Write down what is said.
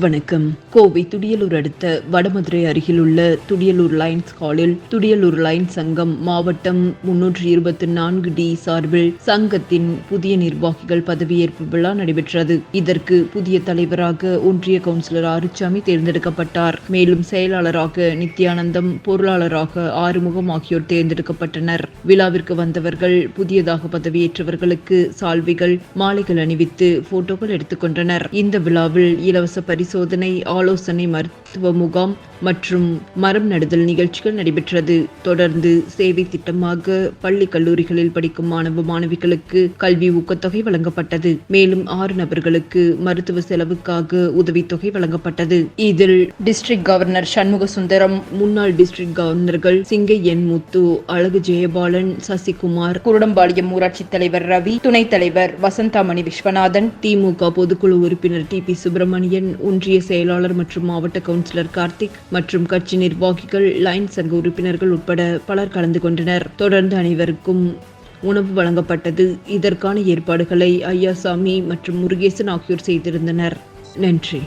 வணக்கம். கோவை துடியலூர் அடுத்த வடமதுரை அருகில் உள்ள துடியலூர் லைன்ஸ் ஹாலில் துடியலூர் லைன்ஸ் சங்கம் மாவட்டம் முன்னூற்றி இருபத்தி நான்கு டி சார்பில் சங்கத்தின் புதிய நிர்வாகிகள் பதவியேற்பு விழா நடைபெற்றது. இதற்கு புதிய தலைவராக ஒன்றிய கவுன்சிலர் ஆறுச்சாமி தேர்ந்தெடுக்கப்பட்டார். மேலும் செயலாளராக நித்யானந்தம் பொருளாளராக ஆறுமுகம் ஆகியோர் தேர்ந்தெடுக்கப்பட்டனர். விழாவிற்கு வந்தவர்கள் புதியதாக பதவியேற்றவர்களுக்கு சால்விகள் மாலைகள் அணிவித்து போட்டோக்கள் எடுத்துக்கொண்டனர் இந்த விழாவில் இலவச பரிசு பரிசோதனை ஆலோசனை மருத்துவ முகாம் மற்றும் மரம் நடுதல் நிகழ்ச்சிகள் நடைபெற்றது. தொடர்ந்து சேவை திட்டமாக பள்ளி கல்லூரிகளில் படிக்கும் மாணவ மாணவிகளுக்கு கல்வி ஊக்கத்தொகை வழங்கப்பட்டது. மேலும் ஆறு நபர்களுக்கு மருத்துவ செலவுக்காக உதவித்தொகை வழங்கப்பட்டது. இதில் டிஸ்ட்ரிக்ட் கவர்னர் சண்முக சுந்தரம் முன்னாள் டிஸ்ட்ரிக்ட் கவர்னர்கள் சிங்கை என் முத்து அழகு ஜெயபாலன் சசிகுமார் குருடம்பாளையம் ஊராட்சி தலைவர் ரவி துணைத் தலைவர் வசந்தாமணி விஸ்வநாதன் திமுக பொதுக்குழு உறுப்பினர் டி பி சுப்பிரமணியன் ஒன்றிய செயலாளர் மற்றும் மாவட்ட கவுன்சிலர் கார்த்திக் மற்றும் கட்சி நிர்வாகிகள் லைன் சங்க உறுப்பினர்கள் உட்பட பலர் கலந்து கொண்டனர். தொடர்ந்து அனைவருக்கும் உணவு வழங்கப்பட்டது. இதற்கான ஏற்பாடுகளை ஐயாசாமி மற்றும் முருகேசன் ஆகியோர் செய்திருந்தனர். நன்றி.